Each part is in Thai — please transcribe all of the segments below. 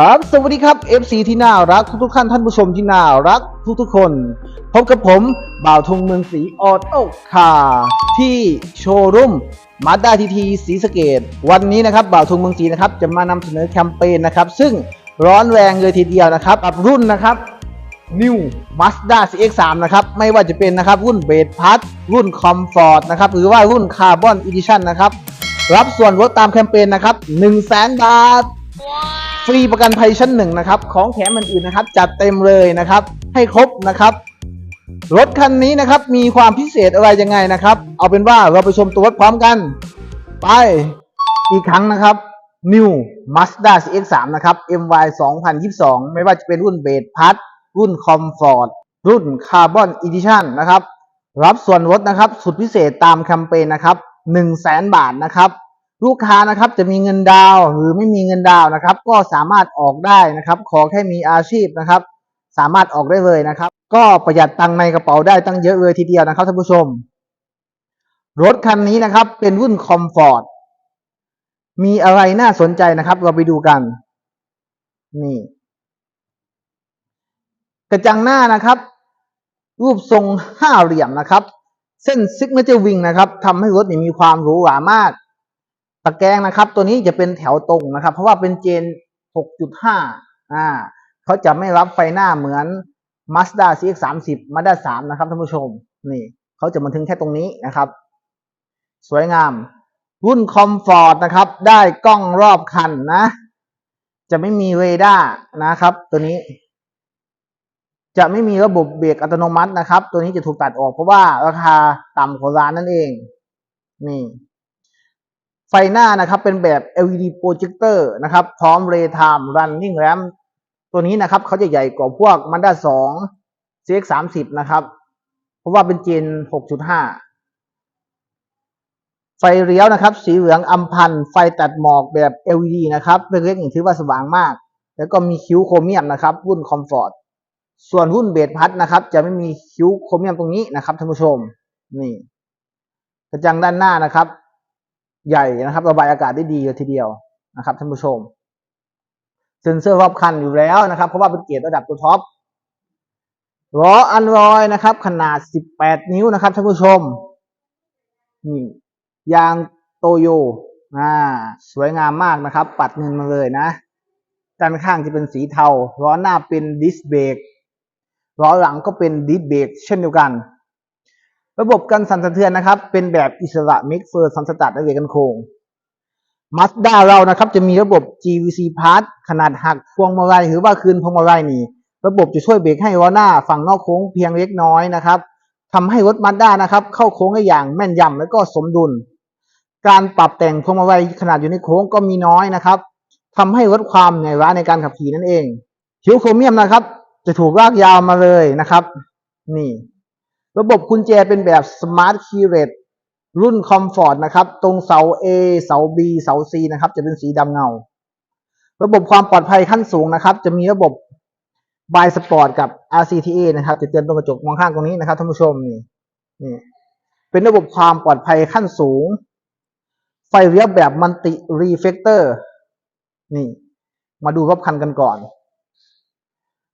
ครับ สวัสดีครับ FC ที่น่ารักทุกๆท่านท่านผู้ชมที่น่ารักทุกๆคน พบกับผมบ่าวธงเมืองศรีออโต้คาที่โชว์รูมมาด้าทีทีสีสเกต วันนี้นะครับบ่าวธงเมืองศรีนะครับจะมานำเสนอแคมเปญนะครับ ซึ่งร้อนแรงเลยทีเดียวนะครับกับรุ่นนะครับ New Mazda CX-3 นะครับ ไม่ว่าจะเป็นนะครับ รุ่นเบ d พัทรุ่น Comfort นะครับ หรือว่ารุ่น Carbon Edition นนะครับ รับส่วนลดตามแคมเปญนะครับ 1 0 0 0 0แบาทฟ รีประกันภัยชั้นหนึ่งนะครับ ของแถมอื่นๆนะครับ จัดเต็มเลยนะครับ ให้ครบนะครับ รถคันนี้นะครับมีความพิเศษอะไรยังไงนะครับ เอาเป็นว่าเราไปชมตัวรถพร้อมกัน ไปอีกครั้งนะครับ New Mazda CX-3 นะครับ MY 2022 ไม่ว่าจะเป็นรุ่นเบ d พัทรุ่น Comfort รุ่น Carbon Edition นะครับ รับส่วนลดนะครับ สุดพิเศษตามแคมเปญนะครับ 1 0 0 0 0แบาทนะครับ ลูกค้านะครับจะมีเงินดาวหรือไม่มีเงินดาวนะครับ ก็สามารถออกได้นะครับ ขอแค่มีอาชีพนะครับ สามารถออกได้เลยนะครับ ก็ประหยัดตังในกระเป๋าได้ตั้งเยอะเลยทีเดียวนะครับท่านผู้ชม รถคันนี้นะครับ เป็นรุ่นคอมฟอร์ตมีอะไรน่าสนใจนะครับ เราไปดูกัน นี่ กระจังหน้านะครับ รูปทรงห้าเหลี่ยมนะครับ เส้นซิกเนเจอร์วิงนะครับทำให้รถนี่มีความหรูหรามาก ตะแกรงนะครับ ตัวนี้จะเป็นแถวตรงนะครับ เพราะว่าเป็นเจน 6.5 อ่าเขาจะไม่รับไฟหน้าเหมือน Mazda CX-30 Mazda 3 นะครับท่านผู้ชม นี่เขาจะมาถึงแค่ตรงนี้นะครับ สวยงาม รุ่นคอมฟอร์ตนะครับ ได้กล้องรอบคันนะ จะไม่มีเรดาร์นะครับ ตัวนี้ จะไม่มีระบบเบรกอัตโนมัตินะครับ ตัวนี้จะถูกตัดออกเพราะว่าราคาต่ำกว่าร้านนั่นเอง นี่ ไฟหน้านะครับเป็นแบบ LED projector นะครับ พร้อม Daytime Running Lamp ตัวนี้นะครับเขาจะใหญ่กว่าพวก Mazda 2 CX-30 นะครับ เพราะว่าเป็นเจน 6.5 ไฟเลี้ยวนะครับ สีเหลืองอัมพันไฟตัดหมอกแบบ LED นะครับเล็กๆอย่างถือว่าสว่างมาก แล้วก็มีคิ้วโครเมียมนะครับรุ่นคอมฟอร์ตส่วนรุ่นเบดพัดนะครับ จะไม่มีคิ้วโครเมียมตรงนี้นะครับท่านผู้ชม นี่กระจังด้านหน้านะครับ ใหญ่นะครับ ระบายอากาศได้ดีเลยทีเดียวนะครับท่านผู้ชม เซ็นเซอร์รอบคันอยู่แล้วนะครับ เพราะว่าเป็นเกียรระดับตัวท็อปล้ออันรอยนะครับ ขนาด 18 นิ้วนะครับท่านผู้ชมนี่ยางโตโยอ่าสวยงามมากนะครับ ปัดเงินมาเลยนะด้านข้างจะเป็นสีเทาล้อหน้าเป็นดิสเบรกล้อหลังก็เป็นดิสเบรกเช่นเดียวกัน ระบบกันสั่นสะเทือนนะครับ เป็นแบบอิสระมิกเฟอร์ซัมสตาร์ทและเวกันโคงมาสด้าเรานะครับ จะมีระบบ GVC Part ขนาดหักพวงมาลัยหรือว่าคืนพวงมาลัยนี่ระบบจะช่วยเบรกให้ล้อหน้าฝั่งนอกโค้งเพียงเล็กน้อยนะครับทำให้รถมาสด้านะครับ เข้าโค้งได้อย่างแม่นยำและก็สมดุล การปรับแต่งพวงมาลัยขนาดอยู่ในโค้งก็มีน้อยนะครับทำให้ลดความเหนื่อยล้าในการขับขี่นั่นเอง คิ้วโครเมียมนะครับ จะถูกลากยาวมาเลยนะครับ นี่ ระบบกุญแจเป็นแบบ Smart Key Red รุ่น Comfort นะครับ ตรงเสา A เสา B เสา C นะครับ จะเป็นสีดำเงา ระบบความปลอดภัยขั้นสูงนะครับ จะมีระบบ By Sport กับ RCTA นะครับจะเตือนตรงกระจกมองข้างตรงนี้นะครับท่านผู้ชมนี่นี่ เป็นระบบความปลอดภัยขั้นสูง ไฟเลี้ยวแบบมันติรีเฟกเตอร์นี่ มาดูรอบคันกันก่อน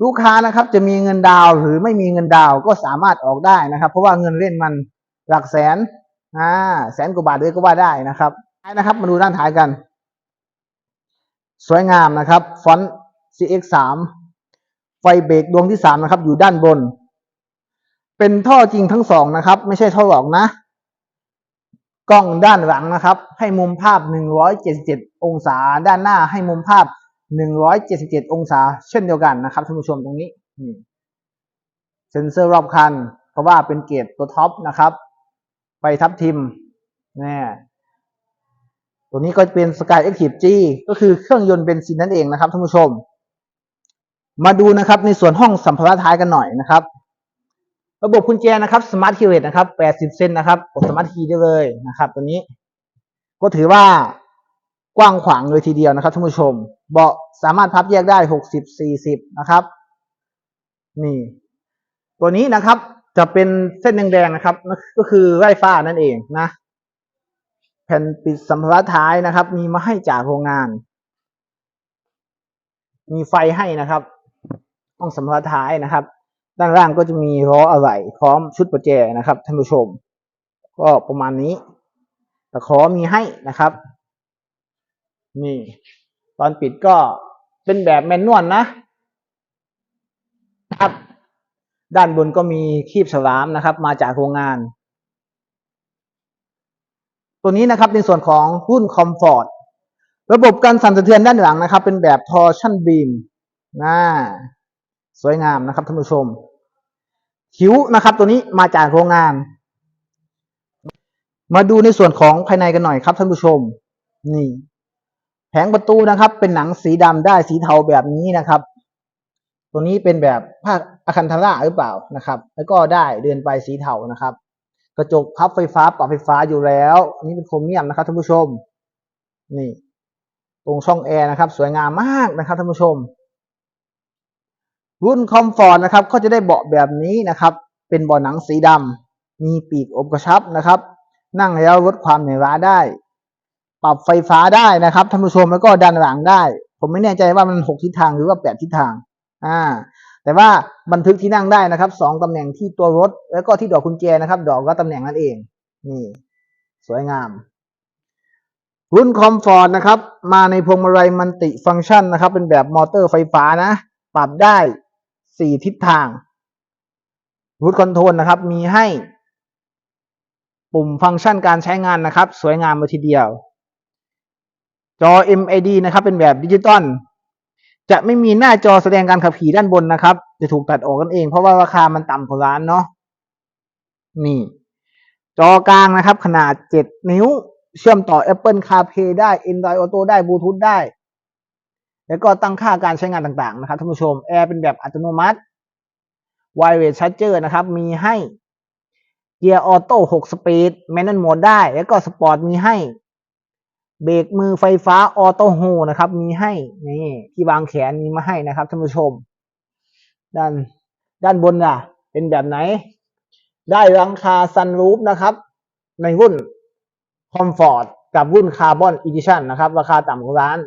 ลูกค้านะครับจะมีเงินดาวหรือไม่มีเงินดาวก็สามารถออกได้นะครับ เพราะว่าเงินเล่นมันหลักแสนอ่าแสนกว่าบาทเลยก็ว่าได้นะครับท้ายนะครับ มาดูด้านท้ายกัน สวยงามนะครับ ฟอนต์ CX3 ไฟเบรกดวงที่สามนะครับ อยู่ด้านบน เป็นท่อจริงทั้งสองนะครับ ไม่ใช่ท่อหลอกนะ กล้องด้านหลังนะครับ ให้มุมภาพ 177 องศา ด้านหน้าให้มุมภาพ 177 องศา เช่นเดียวกันนะครับท่านผู้ชมตรงนี้เซ็นเซอร์รอบคันเพราะว่าเป็นเกรดตัวท็อปนะครับไฟทับทิมนี่ตัวนี้ก็เป็น Sky Active G ก็คือเครื่องยนต์เบนซินนั่นเองนะครับท่านผู้ชม มาดูนะครับในส่วนห้องสัมภาระท้ายกันหน่อยนะครับ ระบบกุญแจนะครับ Smart Key Rate นะครับ 80เซนนะครับกด Smart Key ได้เลยนะครับ ตัวนี้ ก็ถือว่า กว้างขวางเลยทีเดียวนะครับท่านผู้ชม เบาะสามารถพับแยกได้60 40นะครับ นี่ ตัวนี้นะครับ จะเป็นเส้นแดงๆนะครับ ก็คือไร่ฟ้านั่นเองนะ แผ่นปิดสัมภาระท้ายนะครับ มีมาให้จากโรงงาน มีไฟให้นะครับห้องสัมภาระท้ายนะครับ ด้านล่างก็จะมีล้ออะไหล่พร้อมชุดประแจนะครับท่านผู้ชม ก็ประมาณนี้ตะขอมีให้นะครับ นี่ ตอนปิดก็เป็นแบบแมนนวลนะครับ ด้านบนก็มีคีบฉลามนะครับ มาจากโรงงาน ตัวนี้นะครับในส่วนของหุ้นคอมฟอร์ตระบบการสั่นสะเทือนด้านหลังนะครับ เป็นแบบทอร์ชันบีมนะสวยงามนะครับท่านผู้ชม คิ้วนะครับ ตัวนี้มาจากโรงงาน มาดูในส่วนของภายในกันหน่อยครับท่านผู้ชม นี่ งประตูนะครับ เป็นหนังสีดำได้สีเทาแบบนี้นะครับ ตัวนี้เป็นแบบภาคอาคันทาราหรือเปล่านะครับ แล้วก็ได้เดินไปสีเทานะครับ กระจกพับไฟฟ้าปรับไฟฟ้าอยู่แล้ว อันนี้เป็นโครเมียมนะครับท่านผู้ชม นี่ ตรงช่องแอร์นะครับ สวยงามมากนะครับท่านผู้ชม รุ่นคอมฟอร์ตนะครับ ก็จะได้เบาะแบบนี้นะครับ เป็นเบาะหนังสีดำมีปีกอบกระชับนะครับ นั่งแล้วลดความเหนื่อยล้าได้ ปรับไฟฟ้าได้นะครับท่านผู้ชมแล้วก็ดันหลังได้ ผมไม่แน่ใจว่ามันหกทิศทางหรือว่าแปดทิศทางอ่าแต่ว่าบันทึกที่นั่งได้นะครับสองตำแหน่งที่ตัวรถ แล้วก็ที่ดอกกุญแจนะครับ ดอกก็ตำแหน่งนั่นเองนี่สวยงาม รุ่นคอมฟอร์ตนะครับ มาในพวงมาลัยมันติฟังก์ชันนะครับ เป็นแบบมอเตอร์ไฟฟ้านะ ปรับได้สี่ทิศทางรูทคอนโทรลนะครับ มีให้ ปุ่มฟังก์ชันการใช้งานนะครับ สวยงามเลยทีเดียว จอ MID นะครับ เป็นแบบดิจิตอลจะไม่มีหน้าจอแสดงการขับขี่ด้านบนนะครับ จะถูกตัดออกกันเอง เพราะว่าราคามันต่ำกว่าร้านเนาะนี่ จอกลางนะครับ ขนาด 7 นิ้ว เชื่อมต่อ Apple CarPlay ได้ Android Auto ได้ Bluetooth ได้ แล้วก็ตั้งค่าการใช้งานต่างๆ นะครับท่านผู้ชมแอร์เป็นแบบอัตโนมัติ Wireless Charger นะครับ มีให้เกียร์ออโต้6สปีดแมนนวลโหมดได้ แล้วก็สปอร์ตมีให้ เบรกมือไฟฟ้าออโต้โฮนะครับ มีให้นี่ที่วางแขนมีมาให้นะครับท่านผู้ชม ด้านด้านบนอะ เป็นแบบไหน ได้หลังคาซันรูฟนะครับ ในรุ่นคอมฟอร์ตกับรุ่นคาร์บอนอีดิชันนะครับ ราคาต่ำกว่าร้าน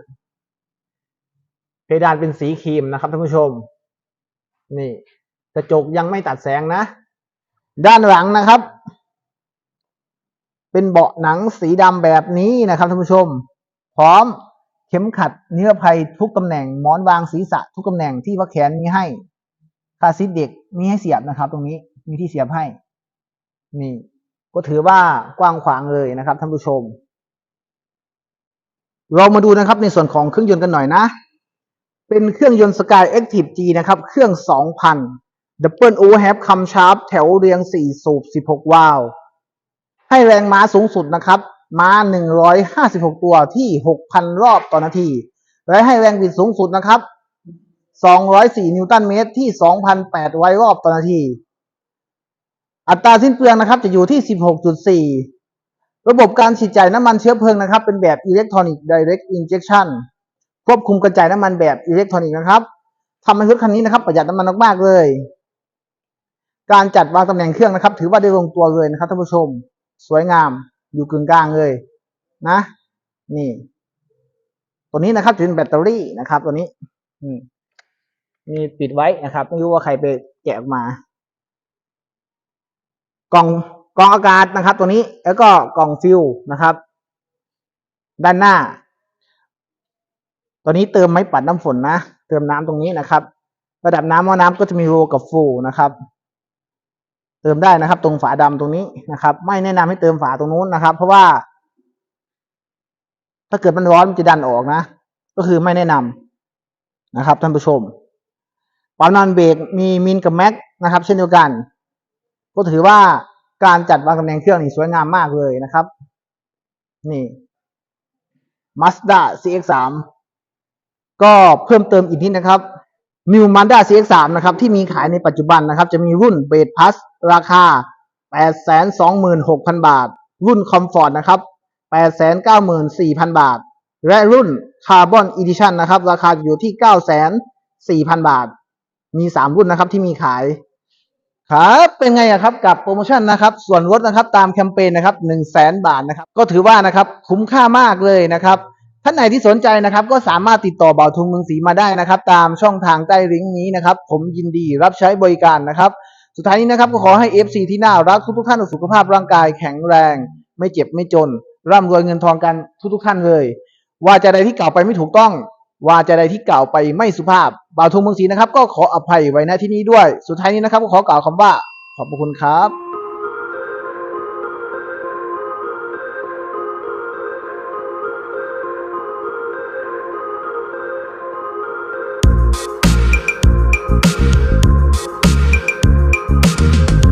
เพดานเป็นสีครีมนะครับท่านผู้ชม นี่กระจกยังไม่ตัดแสงนะ ด้านหลังนะครับ เป็นเบาะหนังสีดำแบบนี้นะครับท่านผู้ชม พร้อมเข็มขัดนิรภัยทุกตำแหน่งหมอนวางศีรษะทุกตำแหน่งที่ว่าแขนมีให้คาซิทเด็กมีให้เสียบนะครับ ตรงนี้มีที่เสียบให้ นี่ ก็ถือว่ากว้างขวางเลยนะครับท่านผู้ชม เรามาดูนะครับในส่วนของเครื่องยนต์กันหน่อยนะ เป็นเครื่องยนต์ Sky Active G นะครับ เครื่อง 2,000 Double Overhab คำชาร์ปแถวเรียง 4 สูบ 16 วาล์ว ให้แรงม้าสูงสุดนะครับ ม้า 156 ตัวที่ 6,000 รอบต่อนาที และให้แรงบิดสูงสุดนะครับ 204 นิวตันเมตรที่ 2,800 รอบต่อนาที อัตราสิ้นเปลืองนะครับจะอยู่ที่ 16.4 ระบบการฉีดจ่ายน้ำมันเชื้อเพลิงนะครับ เป็นแบบ Electronic Direct Injection ควบคุมกระจายน้ำมันแบบอิเล็กทรอนิกส์นะครับทำให้รถคันนี้นะครับ ประหยัดน้ำมันมากๆเลย การจัดวางตำแหน่งเครื่องนะครับ ถือว่าได้ลงตัวเลยนะครับท่านผู้ชม สวยงามอยู่กึ่งกลางเลยนะ นี่ ตัวนี้นะครับจะเป็นแบตเตอรี่นะครับ ตัวนี้ อืมมีปิดไว้นะครับไม่รู้ว่าใครไปแกะออกมา กล่องกล่องอากาศนะครับ ตัวนี้ แล้วก็กล่องฟิลนะครับ ด้านหน้าตอนนี้เติมไม้ปัดน้ำฝนนะเติมน้ำตรงนี้นะครับ ระดับน้ำหม้อน้ำก็จะมีโรกับฟูนะครับ เติมได้นะครับ ตรงฝาดำตรงนี้นะครับ ไม่แนะนำให้เติมฝาตรงนู้นนะครับ เพราะว่า ถ้าเกิดมันร้อนมันจะดันออกนะ ก็คือไม่แนะนำนะครับท่านผู้ชมปั๊มน้ำมันเบรกมีมินกับแม็กนะครับ เช่นเดียวกัน ก็ถือว่าการจัดวางตำแหน่งเครื่องนี่สวยงามมากเลยนะครับ นี่ Mazda CX-3 ก็เพิ่มเติมอีกนิดนะครับ New Mazda CX-3 นะครับที่มีขายในปัจจุบันนะครับ จะมีรุ่นเบสพัสราคา 826,000 บาท รุ่น Comfort นะครับ 894,000 บาท และรุ่น Carbon Edition นนะครับ ราคาอยู่ที่ 904,000 บาท มี 3 รุ่นนะครับที่มีขายครับเป็นไงอะครับกับโปรโมชั่นนะครับ ส่วนลดนะครับตามแคมเปญนะครับ1 0 0 0 0แบาทนะครับ ก็ถือว่านะครับคุ้มค่ามากเลยนะครับ ท่านไหนที่สนใจนะครับ ก็สามารถติดต่อเบาทงเมืองศรีมาได้นะครับ ตามช่องทางใต้ลิงก์นี้นะครับ ผมยินดีรับใช้บริการนะครับ สุดท้ายนี้นะครับก็ขอให้ FC ที่น่ารักทุกๆท่านสุขภาพร่างกายแข็งแรง ไม่เจ็บไม่จน ร่ำรวยเงินทองกันทุกๆท่านเลย ว่าจะใดที่กล่าวไปไม่ถูกต้อง ว่าจะใดที่กล่าวไปไม่สุภาพบ่าวทุงเมืองศรีนะครับ ก็ขออภัยไว้ณที่นี้ด้วย สุดท้ายนี้นะครับก็ขอกล่าวคำว่าขอบพระคุณครับ